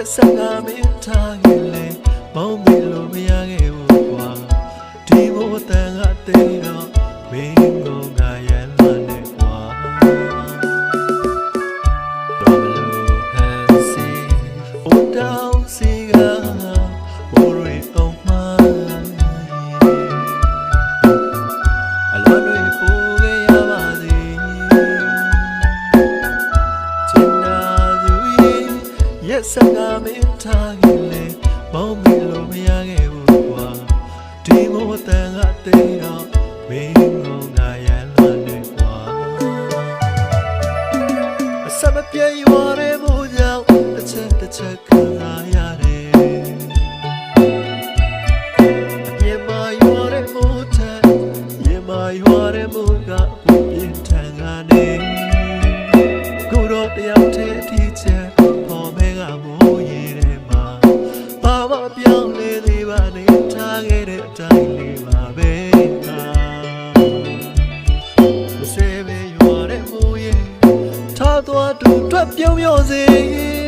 က်ဆက်ကမင်းထားခဲ့လေမောင်းမလို့မရခဲ့ဘူးကွာဒီဘဝတန်ကတည်းတော့မင်း တောင်စီကမိုးရီအောင်မှအလုံးတွေပူခဲ့ရပါသည်ချင်နာသူရဲ့ရက်စကားမင်းထားခဲ့လေမောင်းမလို့မရခဲ့ဘူးကွာဒီမို့တန်ကတေးတော့မင်းကိုငါ ချက်တစ်ချက်ခံစားရတယ်အပြင်းမရွာရဲမို့တဲ့ရေမရွာရဲမို့ကပူပြင်းထန်ကနေကိုတော့တယောက်တည်းအထီးချက်ပေါ်မဲကမိုးရေထဲမှာဘာမှပြောင်းလဲသေးပါနဲ့ထားခဲ့တဲ့အတိုင်းလေးပါပဲဟာမစဲပဲရွာတဲ့မိုးရေထားသွားတူတွက်ပြုံးရောစေ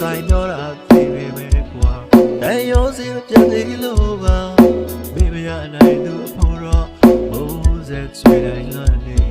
ဆိုင်တော့တာသိပေမဲ့ကွာအဲရောစီမပြတ်သေးလို့ပါမိမရနိုင်သူအဖို့တော့မိုးဆက်ဆွေတိုင်းလာနေ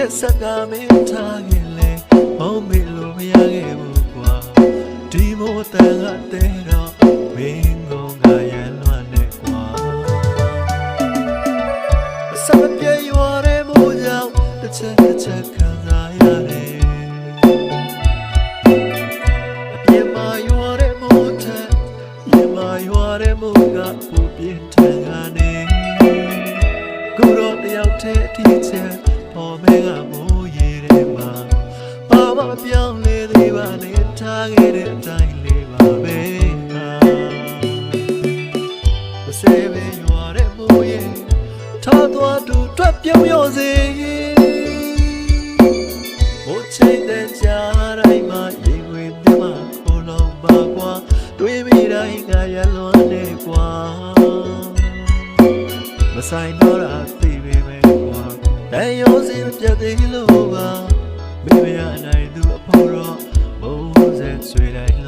ရက်စကားမင်းထားခဲ့လေမောင်းမေလို့မရခဲ့ဘူးကွာဒီမို့တန်ကတဲ့တော့မင်းကိုငါရမ်းလွန်နေကွာအစမပြေရွာရဲမို့ကြောင့်တစ်ချက်တစ်ချက်ခံစားရတယ်အပြင်းမရွာရဲမို့တဲ့ရေမရွာရဲမို့ကပူပြင်းထန်ကနေကိုတော့တယောက်တည်းအထီးချက် ပေါ်မဲကမိုးရေထဲမှာဘာမှမပြောင်းလဲသေးပါနဲ့ထားခဲ့တဲ့အတိုင်းလေးပါပဲဟာမစဲပဲရွာတဲ့မိုးရေထားသွားသူထွက်ပြုံးရောစေဟိုချိတ်တဲ့ကြားတိုင်းမှာရေဝင်တင်မှာခေါ်လုံးပါကွာတွေးမိတိုင်းကရလွန်နေကွာမဆိုင်တော့တာ တန်ရောစင်ပြတ်သေးလို့ပါမိဖုရားအနိုင်သူအဖို့တော့ဘုံဆက်ဆွေတိုင်း